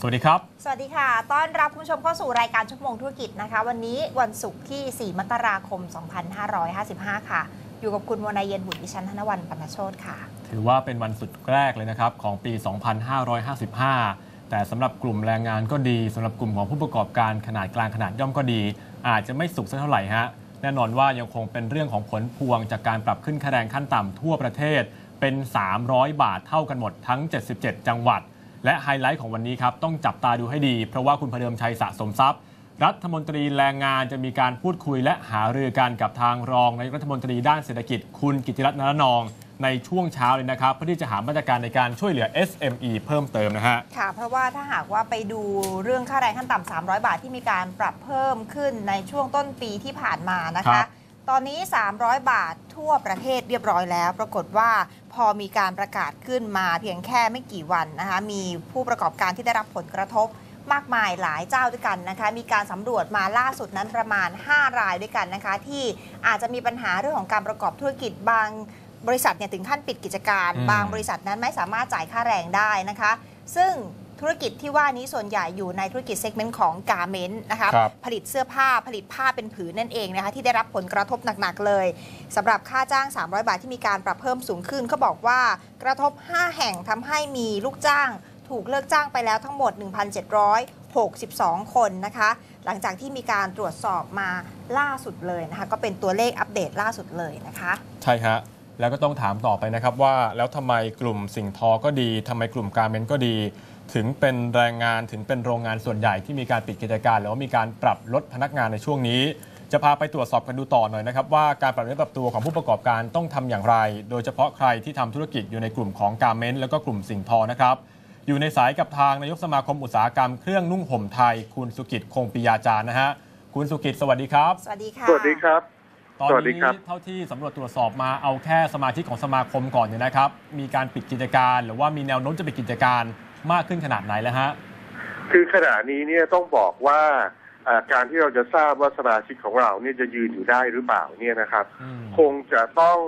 สวัสดีครับ สวัสดีค่ะ ต้อนรับคุณผู้ชมเข้าสู่รายการชั่วโมงธุรกิจนะคะ วันนี้วันศุกร์ที่ 4 มกราคม 2555 ค่ะ อยู่กับคุณวนายเย็นบุตรดิฉันธนวันปนโชตค่ะ ถือว่าเป็นวันสุดแรกเลยนะครับ ของปี 2555 แต่สำหรับกลุ่มแรงงานก็ดีสำหรับกลุ่มของผู้ประกอบการขนาดกลางขนาดย่อมก็ดี อาจจะไม่สุขสักเท่าไหร่ฮะ แน่นอนว่ายังคงเป็นเรื่องของผลพวงจากการปรับขึ้นค่าแรงขั้นต่ำทั่วประเทศเป็น 300 บาทเท่ากันหมดทั้ง 77 จังหวัด และไฮไลท์ของวันนี้ครับต้องจับตาดูให้ดี เพราะว่าคุณพเดิมชัยสะสมทรัพย์ รัฐมนตรีแรงงานจะมีการพูดคุยและหารือกันกับทางรองนายกรัฐมนตรีด้านเศรษฐกิจ คุณกิติรัตน์นรนองในช่วงเช้าเลยนะครับ เพื่อที่จะหามาตรการในการช่วยเหลือ SME เพิ่มเติมนะฮะ ค่ะ เพราะว่าถ้าหากว่าไปดูเรื่องค่าแรงขั้นต่ำ300 บาทที่มีการปรับเพิ่มขึ้นในช่วงต้นปีที่ผ่านมานะครัคะ ตอนนี้ 300 บาททั่วประเทศเรียบร้อยแล้ว ปรากฏว่าพอมีการประกาศขึ้นมาเพียงแค่ไม่กี่วันนะคะมีผู้ประกอบการที่ได้รับผลกระทบมากมายหลายเจ้าด้วยกันนะคะ มีการสำรวจมาล่าสุดนั้นประมาณ 5 รายด้วยกันนะคะ ที่อาจจะมีปัญหาเรื่องของการประกอบธุรกิจบางบริษัทเนี่ยถึงขั้นปิดกิจการอืมบางบริษัทนั้นไม่สามารถจ่ายค่าแรงได้นะคะ ซึ่ง ธุรกิจที่ว่านี้ส่วนใหญ่อยู่ในธุรกิจเซกเมนต์ของกาเมนต์นะคะครับ ผลิตเสื้อผ้าผลิตผ้าเป็นผืนนั่นเองนะคะที่ได้รับผลกระทบหนักๆเลยสำหรับค่าจ้าง 300 บาทที่มีการปรับเพิ่มสูงขึ้นเขาบอกว่ากระทบ 5 แห่งทำให้มีลูกจ้าง ถูกเลิกจ้างไปแล้วทั้งหมด 1,762 คนนะคะ หลังจากที่มีการตรวจสอบมาล่าสุดเลยนะคะ ก็เป็นตัวเลขอัปเดตล่าสุดเลยนะคะ ใช่ฮะ แล้วก็ต้องถามต่อไปนะครับว่า แล้วทำไมกลุ่มสิ่งทอก็ดีทำไมกลุ่มการเมนต์ก็ดี ถึงเป็นแรงงานถึงเป็นโรงงานส่วนใหญ่ที่มีการปิดกิจการหรือว่ามีการปรับลดพนักงานในช่วงนี้ จะพาไปตรวจสอบกันดูต่อหน่อยนะครับ ว่าการปรับเนื้อปรับตัวของผู้ประกอบการต้องทำอย่างไร โดยเฉพาะใครที่ทำธุรกิจอยู่ในกลุ่มของการเมนต์แล้วก็กลุ่มสิ่งทอนะครับ อยู่ในสายกับทางนายกสมาคมอุตสาหกรรมเครื่องนุ่งห่มไทย คุณสุกิจคงปิยาจารย์นะฮะคุณสุกิจสวัสดีครับ สวัสดีค่ะสวัสดีครับตอนสวัสดีนี้ครับเท่าที่สำรวจตรวจสอบมาเอาแค่สมาชิกของสมาคมก่อนเนี่ยนะครับ มีการปิดกิจการ หรือว่ามีแนวโน้มจะปิดกิจการ มากขึ้นขนาดไหนแล้วฮะ คือขณะนี้เนี่ยต้องบอกว่าอ่าการที่เราจะทราบว่าสมาชิกของเราเนี่ยจะยืนอยู่ได้หรือเปล่าเนี่ยนะครับอืมคงจะต้อง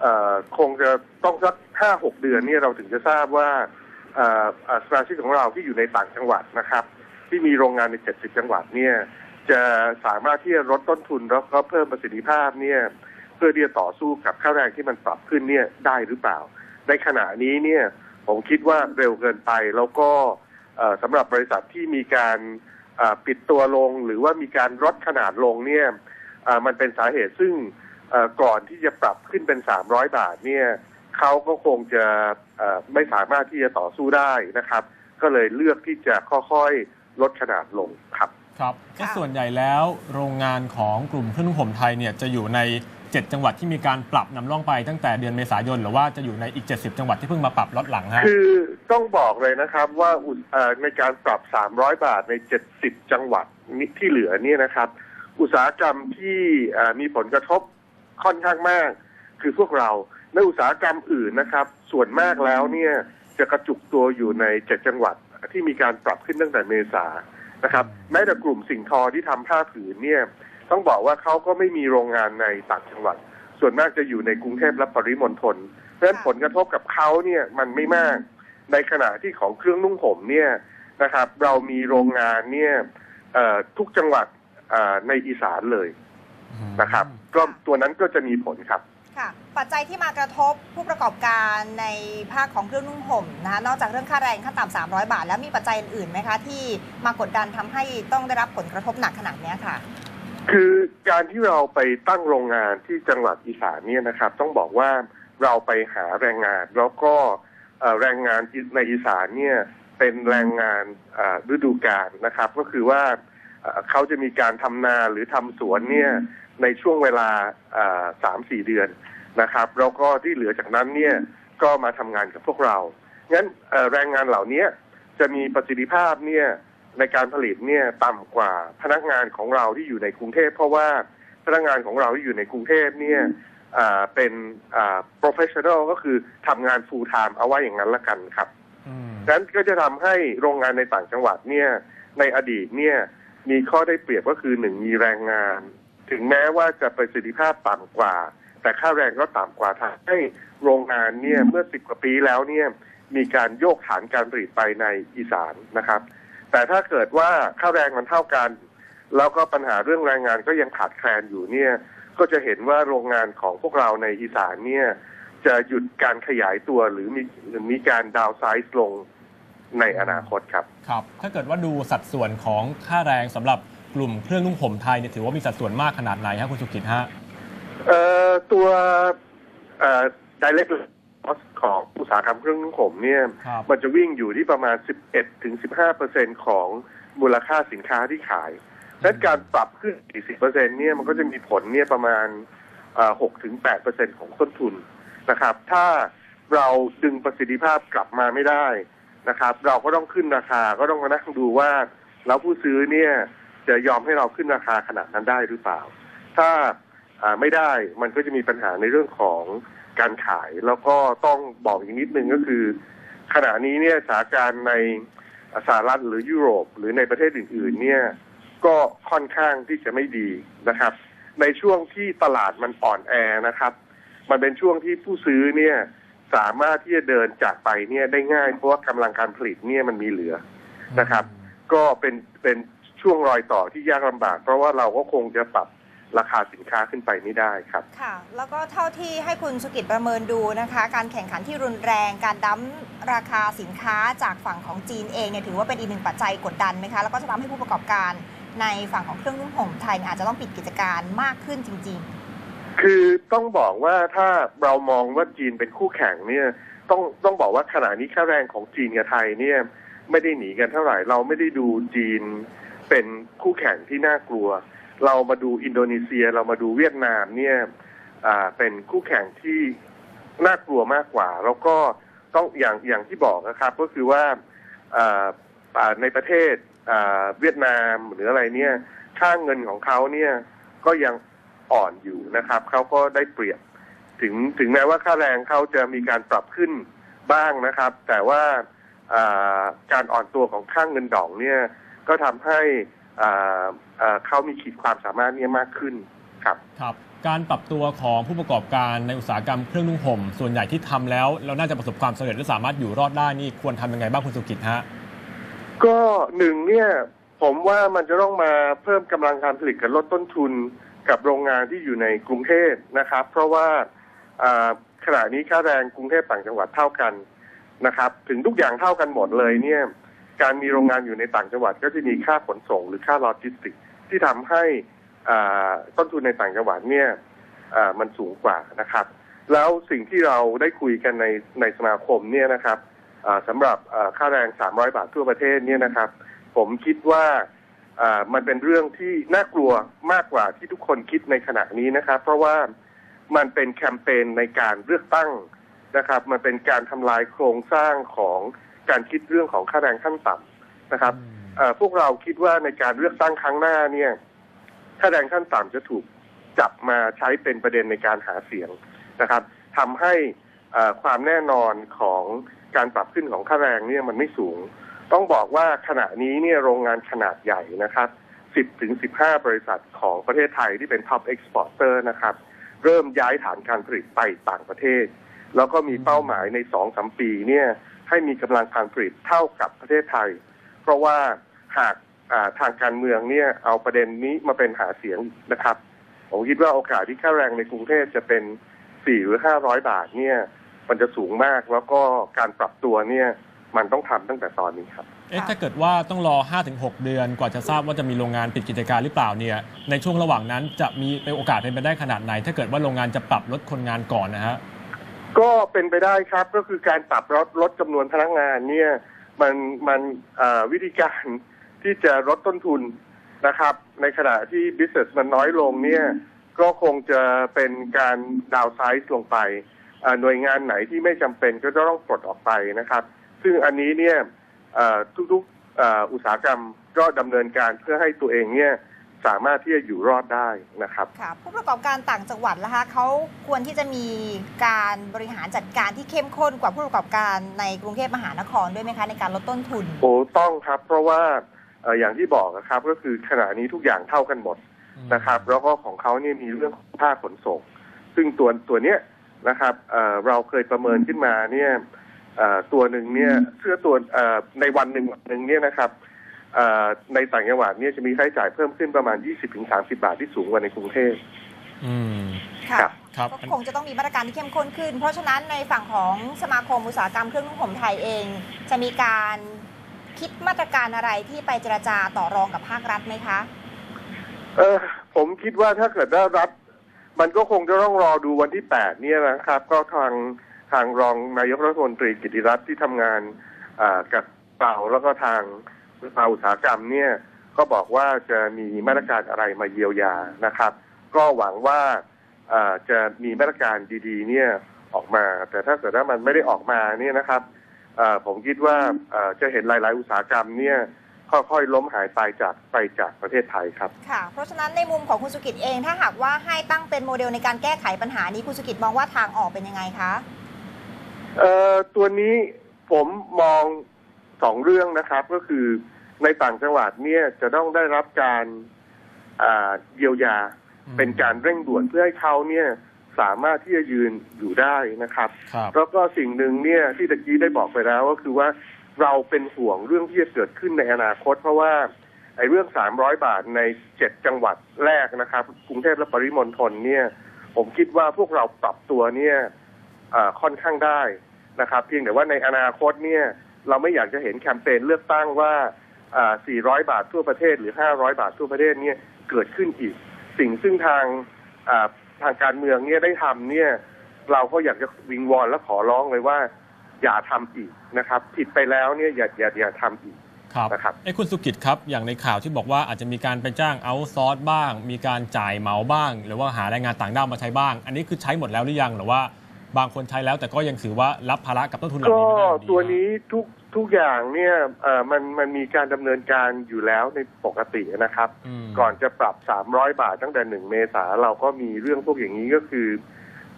เออคงจะต้องสักห้าหกเดือนเนี่ยเราถึงจะทราบว่าเอ่ออ่าสมาชิกของเราที่อยู่ในต่างจังหวัดนะครับ ที่มีโรงงานในเจ็ดสิบจังหวัดเนี่ยจะสามารถที่จะลดต้นทุนแล้วก็เพิ่มประสิทธิภาพเนี่ยเพื่อที่จะต่อสู้กับค่าแรงที่มันปรับขึ้นเนี่ยได้หรือเปล่า ในขณะนี้เนี่ย ผมคิดว่าเร็วเกินไป แล้วก็สำหรับบริษัทที่มีการปิดตัวลง หรือว่ามีการลดขนาดลงเนี่ยมันเป็นสาเหตุซึ่งก่อนที่จะปรับขึ้นเป็น 300 บาทเนี่ยเขาก็คงจะไม่สามารถที่จะต่อสู้ได้นะครับ ก็เลยเลือกที่จะค่อยๆ ลดขนาดลงครับ ครับค่ะก็ส่วนใหญ่แล้วโรงงานของกลุ่มเครื่องนุ่งห่มไทยเนี่ยจะอยู่ใน 7 จังหวัดที่มีการปรับนำร่องไปตั้งแต่เดือนเมษายน หรือว่าจะอยู่ในอีก 70 จังหวัดที่เพิ่งมาปรับลดหลังฮะคือต้องบอกเลยนะครับว่าอุตเอ่อในการปรับ 300 บาทใน 70 จังหวัดนี้ที่เหลือเนี่ยนะครับ อุตสาหกรรมที่เอ่อมีผลกระทบค่อนข้างมาก คือพวกเราในอุตสาหกรรมอื่นนะครับ ส่วนมากแล้วเนี่ยจะกระจุกตัวอยู่ใน 7 จังหวัดที่มีการปรับขึ้นตั้งแต่เมษา นะครับแม้แต่กลุ่มสิ่งทอที่ทำผ้าผืนเนี่ยต้องบอกว่าเขาก็ไม่มีโรงงานในต่างจังหวัด ส่วนมากจะอยู่ในกรุงเทพและปริมณฑลเพราะฉะนั้นผลกระทบกับเขาเนี่ยมันไม่มาก ในขณะที่ของเครื่องนุ่งห่มเนี่ยนะครับ เรามีโรงงานเนี่ยเอ่อทุกจังหวัดเอ่อในอีสานเลยนะครับ ก็ตัวนั้นก็จะมีผลครับ ค่ะปัจจัยที่มากระทบผู้ประกอบการในภาคของเครื่องนุ่งห่มนะคะนอกจากเรื่องค่าแรงขั้นต่ำ300 บาท แล้วมีปัจจัยอื่นๆไหมคะที่มากดดันทำให้ต้องได้รับผลกระทบหนักขนาดนี้ค่ะ คือการที่เราไปตั้งโรงงานที่จังหวัดอีสานเนี่ยนะครับ ต้องบอกว่าเราไปหาแรงงานแล้วก็แรงงานในอีสานเนี่ยเป็นแรงงานฤดูกาลนะครับ ก็คือว่าเอ่อเขาจะมีการทำนาหรือทำสวนเนี่ย ในช่วงเวลาสามสี่เดือนนะครับ แล้วก็ที่เหลือจากนั้นเนี่ยก็มาทำงานกับพวกเรา งั้นเอ่อแรงงานเหล่านี้จะมีประสิทธิภาพเนี่ยในการผลิตเนี่ยต่ำกว่าพนักงานของเราที่อยู่ในกรุงเทพ เพราะว่าพนักงานของเราที่อยู่ในกรุงเทพเนี่ยอ่าเป็นอ่า professional ก็คือทำงาน full time เอาไว้อย่างนั้นละกันครับอืมนั้นก็จะทำให้โรงงานในต่างจังหวัดเนี่ยในอดีตเนี่ยมีข้อได้เปรียบก็คือหนึ่งมีแรงงาน ถึงแม้ว่าจะประสิทธิภาพต่ำกว่า แต่ค่าแรงก็ต่ำกว่าทำให้โรงงานเนี่ยเมื่อสิบกว่าปีแล้วเนี่ยมีการโยกฐานการผลิตไปในอีสานนะครับ แต่ถ้าเกิดว่าค่าแรงมันเท่ากัน แล้วก็ปัญหาเรื่องแรงงานก็ยังขาดแคลนอยู่เนี่ยก็จะเห็นว่าโรงงานของพวกเราในอีสานเนี่ยจะหยุดการขยายตัวหรือมีหรือมีการดาวไซส์ลงในอนาคตครับ ครับ ถ้าเกิดว่าดูสัดส่วนของค่าแรงสำหรับ กลุ่มเครื่องนุ่งห่มไทยเนี่ยถือว่ามีสัดส่วนมากขนาดไหนครับคุณสุกิจฮะเอ่อตัวเอ่อ direct cost ของอุตสาหกรรมเครื่องนุ่งห่มเนี่ยครับ มันจะวิ่งอยู่ที่ประมาณ 11ถึง15เปอร์เซ็นของมูลค่าสินค้าที่ขายและการปรับขึ้น 40เปอร์เซ็นเนี่ยมันก็จะมีผลเนี่ยประมาณ6ถึง8เปอร์เซ็นของต้นทุนนะครับ ถ้าเราดึงประสิทธิภาพกลับมาไม่ได้นะครับ เราก็ต้องขึ้นราคาก็ต้องมานั่งดูว่า แล้วผู้ซื้อเนี่ย จะยอมให้เราขึ้นราคาขนาดนั้นได้หรือเปล่า ถ้าไม่ได้มันก็จะมีปัญหาในเรื่องของการขาย แล้วก็ต้องบอกอีกนิดนึงก็คือ ขณะนี้เนี่ยสถานการณ์ในสหรัฐหรือยุโรป หรือในประเทศอื่น ๆ เนี่ยก็ค่อนข้างที่จะไม่ดีนะครับ ในช่วงที่ตลาดมันอ่อนแอนะครับ มันเป็นช่วงที่ผู้ซื้อเนี่ยสามารถที่จะเดินจากไปเนี่ยได้ง่ายเพราะว่ากำลังการผลิตเนี่ยมันมีเหลือนะครับ ก็เป็นเป็น ช่วงรอยต่อที่ยากลำบาก เพราะว่าเราก็คงจะปรับราคาสินค้าขึ้นไปไม่ได้ครับ ค่ะ แล้วก็เท่าที่ให้คุณสุกิจประเมินดูนะคะ การแข่งขันที่รุนแรง การดั้มราคาสินค้าจากฝั่งของจีนเองเนี่ยถือว่าเป็นอีกหนึ่งปัจจัยกดดันไหมคะ แล้วก็จะทำให้ผู้ประกอบการในฝั่งของเครื่องนุ่งห่มไทยเนี่ยอาจจะต้องปิดกิจการมากขึ้นจริงคือต้องบอกว่าถ้าเรามองว่าจีนเป็นคู่แข่งเนี่ยต้องต้องบอกว่าขณะนี้ค่าแรงของจีนกับไทยเนี่ยไม่ได้หนีกันเท่าไหร่เราไม่ได้ดูจีน เป็นคู่แข่งที่น่ากลัว เรามาดูอินโดนีเซียเรามาดูเวียดนามเนี่ยเป็นคู่แข่งที่น่ากลัวมากกว่า แล้วก็ต้องอย่างอย่างที่บอกนะครับ ก็คือว่าในประเทศเวียดนามหรืออะไรเนี่ยค่าเงินของเขาเนี่ยก็ยังอ่อนอยู่นะครับเขาก็ได้เปรียบถึงถึงแม้ว่าค่าแรงเขาจะมีการปรับขึ้นบ้างนะครับ แต่ว่าอ่าการอ่อนตัวของค่างเงินดองเนี่ย ก็ทำให้อ่าอ่าเขามีขีดความสามารถเนี่ยมากขึ้นครับครับการปรับตัวของผู้ประกอบการในอุตสาหกรรมเครื่องนุ่งห่มส่วนใหญ่ที่ทำแล้วแล้วน่าจะประสบความสำเร็จและสามารถอยู่รอดได้นี่ควรทำยังไงบ้างคุณสุกิจฮะก็หนึ่งเนี่ยผมว่ามันจะต้องมาเพิ่มกำลังการผลิตกับลดต้นทุนกับโรงงานที่อยู่ในกรุงเทพนะครับ เพราะว่าอ่าขณะนี้ค่าแรงกรุงเทพต่างจังหวัดเท่ากันนะครับ ถึงทุกอย่างเท่ากันหมดเลยเนี่ย การมีโรงงานอยู่ในต่างจังหวัดก็จะมีค่าขนส่งหรือค่าโลจิสติก ที่ทำให้ต้นทุนในต่างจังหวัดเนี่ยมันสูงกว่านะครับ แล้วสิ่งที่เราได้คุยกันในในสมาคมเนี่ยนะครับอ่าสำหรับอ่าค่าแรง 300 บาททั่วประเทศเนี่ยนะครับ ผมคิดว่าอ่ามันเป็นเรื่องที่น่ากลัวมากกว่าที่ทุกคนคิดในขณะนี้นะครับ เพราะว่ามันเป็นแคมเปญในการเลือกตั้งนะครับ มันเป็นการทำลายโครงสร้างของ การคิดเรื่องของค่าแรงขั้นต่ำนะครับเอ่อพวกเราคิดว่าในการเลือกตั้งครั้งหน้าเนี่ยค่าแรงขั้นต่ำจะถูกจับมาใช้เป็นประเด็นในการหาเสียงนะครับทำให้เอ่อความแน่นอนของการปรับขึ้นของค่าแรงเนี่ยมันไม่สูง ต้องบอกว่าขณะนี้เนี่ยโรงงานขนาดใหญ่นะครับ 10ถึง15 บริษัทของประเทศไทยที่เป็น top exporter นะครับ เริ่มย้ายฐานการผลิตไปต่างประเทศ แล้วก็มีเป้าหมายในสองสมปีเนี่ย ให้มีกำลังการผลิตเท่ากับประเทศไทย เพราะว่าหากทางการเมืองเนี่ยเอาประเด็นนี้มาเป็นหาเสียงนะครับผมคิดว่าโอกาสที่ค่าแรงในกรุงเทพจะเป็นสี่หรือห้าร้อยบาทเนี่ย มันจะสูงมากแล้วก็การปรับตัวเนี่ยมันต้องทำตั้งแต่ตอนนี้ครับ เอ๊ะ ถ้าเกิดว่าต้องรอ 5-6 เดือนกว่าจะทราบว่าจะมีโรงงานปิดกิจการหรือเปล่าเนี่ย ในช่วงระหว่างนั้นจะมีเป็นโอกาสเป็นไปได้ขนาดไหน ถ้าเกิดว่าโรงงานจะปรับลดคนงานก่อนนะฮะ ก็เป็นไปได้ครับก็คือการปรับลดลดจำนวนพนักงานเนี่ยมันมันวิธีการที่จะลดต้นทุนนะครับ ในขณะที่ business มันน้อยลงเนี่ยก็คงจะเป็นการดาวไซส์ลงไปหน่วยงานไหนที่ไม่จำเป็นก็จะต้องปลดออกไปนะครับ ซึ่งอันนี้เนี่ยทุกๆอุตสาหกรรมก็ดำเนินการเพื่อให้ตัวเองเนี่ย สามารถที่จะอยู่รอดได้นะครับๆค่ะผู้ประกอบการต่างจังหวัดล่ะคะเขาควรที่จะมีการบริหารจัดการที่เข้มข้นกว่าผู้ประกอบการในกรุงเทพมหานครด้วยไหมคะในการลดต้นทุนโอ้ต้องครับ เพราะว่าเอ่ออย่างที่บอกนะครับก็คือขณะนี้ทุกอย่างเท่ากันหมดนะครับ แล้วก็ของเขาเนี่ยมีเรื่องของค่าขนส่ง ซึ่งตัวตัวเนี้ยนะครับเอ่อเราเคยประเมินขึ้นมาเนี่ยเอ่อตัวหนึ่งเนี่ยเสื้อตัวเอ่อในวันหนึ่งวันหนึ่งเนี่ยนะครับเอ่อ ในต่างจังหวัดเนี่ยจะมีค่าใช้จ่ายเพิ่มขึ้นประมาณ 20-30 บาทที่สูงกว่าในกรุงเทพอืมค่ะครับ ครับ ก็คงจะต้องมีมาตรการที่เข้มข้นขึ้น เพราะฉะนั้นในฝั่งของสมาคมอุตสาหกรรมเครื่องนุ่งห่มไทยเอง จะมีการคิดมาตรการอะไรที่ไปเจรจาต่อรองกับภาครัฐไหมคะ เออผมคิดว่าถ้าเกิดว่ารัฐมันก็คงจะต้องรอดูวันที่ 8 เนี่ยนะครับ ก็ทางทางรองนายกรัฐมนตรีกิติรัตน์ที่ทำงานอ่ากับเป่าแล้วก็ทางส ภาอุตสาหกรรมเนี่ยก็บอกว่าจะมีมาตรการอะไรมาเยียวยานะครับ ก็หวังว่าอ่าจะมีมาตรการดีๆ เนี่ยออกมา แต่ถ้าเกิดว่ามันไม่ได้ออกมาเนี่ยนะครับอ่าผมคิดว่าอ่าจะเห็นหลาย ๆ อุตสาหกรรมเนี่ยค่อยๆล้มหายตายจากไปจากประเทศไทยครับค่ะ เพราะฉะนั้นในมุมของคุณสุกิจเองถ้าหากว่าให้ตั้งเป็นโมเดลในการแก้ไขปัญหานี้คุณสุกิจมองว่าทางออกเป็นยังไงคะเอ่อตัวนี้ผมมองสองเรื่องนะครับก็คือ ในต่างจังหวัดเนี่ยจะต้องได้รับการอ่าเยียวยาอืมเป็นการเร่งด่วนเพื่อให้เขาเนี่ยสามารถที่จะยืนอยู่ได้นะครับครับแล้วก็สิ่งหนึ่งเนี่ยที่ตะกี้ได้บอกไปแล้วก็คือว่าเราเป็นห่วงเรื่องที่จะเกิดขึ้นในอนาคต เพราะว่าไอ้เรื่อง 300 บาทในเจ็ดจังหวัดแรกนะครับ กรุงเทพและปริมณฑลเนี่ย ผมคิดว่าพวกเราปรับตัวเนี่ยอ่าค่อนข้างได้นะครับ เพียงแต่ว่าในอนาคตเนี่ย เราไม่อยากจะเห็นแคมเปญเลือกตั้งว่าอ่า 400 บาททั่วประเทศหรือ 500 บาททั่วประเทศเนี่ยเกิดขึ้นอีก สิ่งซึ่งทางอ่าทางการเมืองเนี่ยได้ทำเนี่ยเราก็อยากจะวิงวอนและขอร้องเลยว่า อย่าทำอีกนะครับ ผิดไปแล้วเนี่ยอย่าอย่าอย่าทำอีกครับนะครับไอ้คุณสุกิจครับ อย่างในข่าวที่บอกว่าอาจจะมีการไปจ้างเอาซอร์สบ้าง มีการจ่ายเหมาบ้าง หรือว่าหาแรงงานต่างด้าวมาใช้บ้าง อันนี้คือใช้หมดแล้วหรือยังหรือว่าบางคนใช้แล้วแต่ก็ยังถือว่ารับภาระกับต้นทุนเหล่าก็นี้ไม่ได้อยู่ดีตัวนี้ทุก ทุกอย่างเนี่ยเอ่อมันมันมีการดำเนินการอยู่แล้วในปกตินะครับมก่อนจะปรับ 300 บาทตั้งแต่หนึ่งเมษาเราก็มีเรื่องพวกอย่างนี้ก็คือ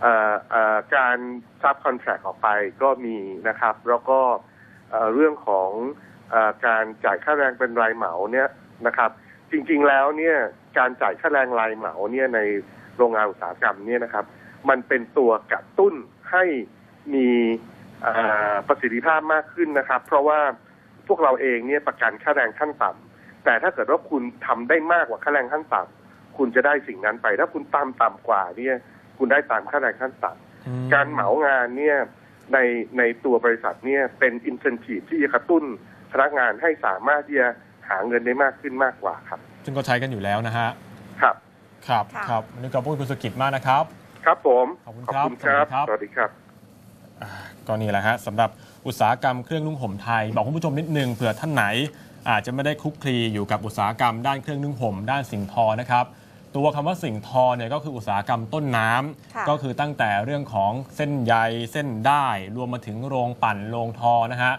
เอ่อเอ่อการซับคอนแทรคออกไปก็มีนะครับ แล้วก็เอ่อเรื่องของเออการจ่ายค่าแรงเป็นรายเหมาเนี่ยนะครับ จริงๆแล้วเนี่ยการจ่ายค่าแรงรายเหมาเนี่ยในโรงงานอุตสาหกรรมเนี่ยนะครับ มันเป็นตัวกระตุ้นให้มีเอ่อ ประสิทธิภาพมากขึ้นนะครับ เพราะว่าพวกเราเองเนี่ยประกันค่าแรงขั้นต่ำ แต่ถ้าเกิดว่าคุณทำได้มากกว่าค่าแรงขั้นต่ำคุณจะได้สิ่งนั้นไป ถ้าคุณตามต่ำกว่าเนี่ยคุณได้ตามค่าแรงขั้นต่ำการเหมางานเนี่ยในในตัวบริษัทเนี่ยเป็นอินเซนティブที่จะกระตุ้นพนักงานให้สามารถที่จะหาเงินได้มากขึ้นมากกว่าครับ ซึ่งก็ใช้กันอยู่แล้วนะฮะครับ ครับครับนี่ก็พูดคุณสกิจมากนะครับ ครับผมขอบคุณครับ สวัสดีครับ ก็นี่แหละฮะสำหรับอุตสาหกรรมเครื่องนุ่งห่มไทย บอกคุณผู้ชมนิดนึงเผื่อท่านไหน อาจจะไม่ได้คลุกคลีอยู่กับอุตสาหกรรมด้านเครื่องนุ่งห่มด้านสิ่งทอนะครับตัวคำว่าสิ่งทอเนี่ยก็คืออุตสาหกรรมต้นน้ำค่ะก็คือตั้งแต่เรื่องของเส้นใยเส้นได้ รวมมาถึงโรงปั่นโรงทอนะฮะ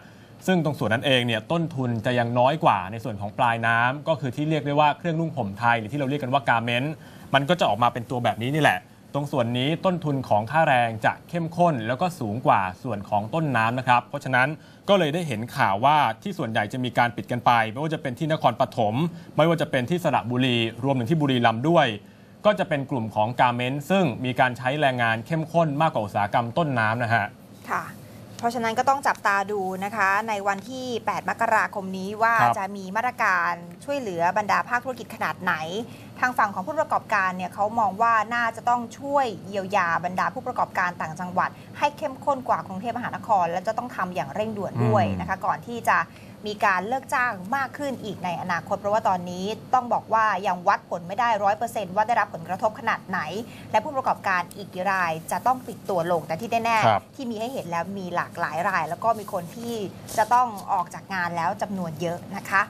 ซึ่งตรงส่วนนั้นเองเนี่ยต้นทุนจะยังน้อยกว่าในส่วนของปลายน้ำก็คือที่เรียกได้ว่าเครื่องนุ่งห่มไทยหรือที่เราเรียกกันว่ากาเมนต์มันก็จะออกมาเป็นตัวแบบนี้นี่แหละต รงส่วนนี้ต้นทุนของค่าแรงจะเข้มข้น แล้วก็สูงกว่าส่วนของต้นน้ำนะครับ เพราะฉะนั้นก็เลยได้เห็นข่าวว่าที่ส่วนใหญ่จะมีการปิดกันไป ไม่ว่าจะเป็นที่นครปฐมไม่ว่าจะเป็นที่สระบุรี รวมถึงที่บุรีรัมย์ด้วย ก็จะเป็นกลุ่มของการเมนต์ซึ่งมีการใช้แรงงานเข้มข้นมากกว่าอุตสาหกรรมต้นน้ำนะฮะค่ะเพราะฉะนั้นก็ต้องจับตาดูนะคะ ในวันที่ 8 มกราคมนี้ว่าครับจะมีมาตรการช่วยเหลือบรรดาภาคธุรกิจขนาดไหน ทางฝั่งของผู้ประกอบการเนี่ยเขามองว่าน่าจะต้องช่วยเยียวยาบรรดาผู้ประกอบการต่างจังหวัด ให้เข้มข้นกว่ากรุงเทพมหานคร และจะต้องทำอย่างเร่งด่วนด้วยนะคะก่อนที่จะมีการเลิกจ้างมากขึ้นอีกในอนาคต เพราะว่าตอนนี้ต้องบอกว่ายังวัดผลไม่ได้ร้อยเปอร์เซนต์ว่าได้รับผลกระทบขนาดไหน และผู้ประกอบการอีกกี่รายจะต้องปิดตัวลงแต่ที่แน่ครับๆที่มีให้เห็นแล้วมีหลากหลายราย แล้วก็มีคนที่จะต้องออกจากงานแล้วจำนวนเยอะนะคะ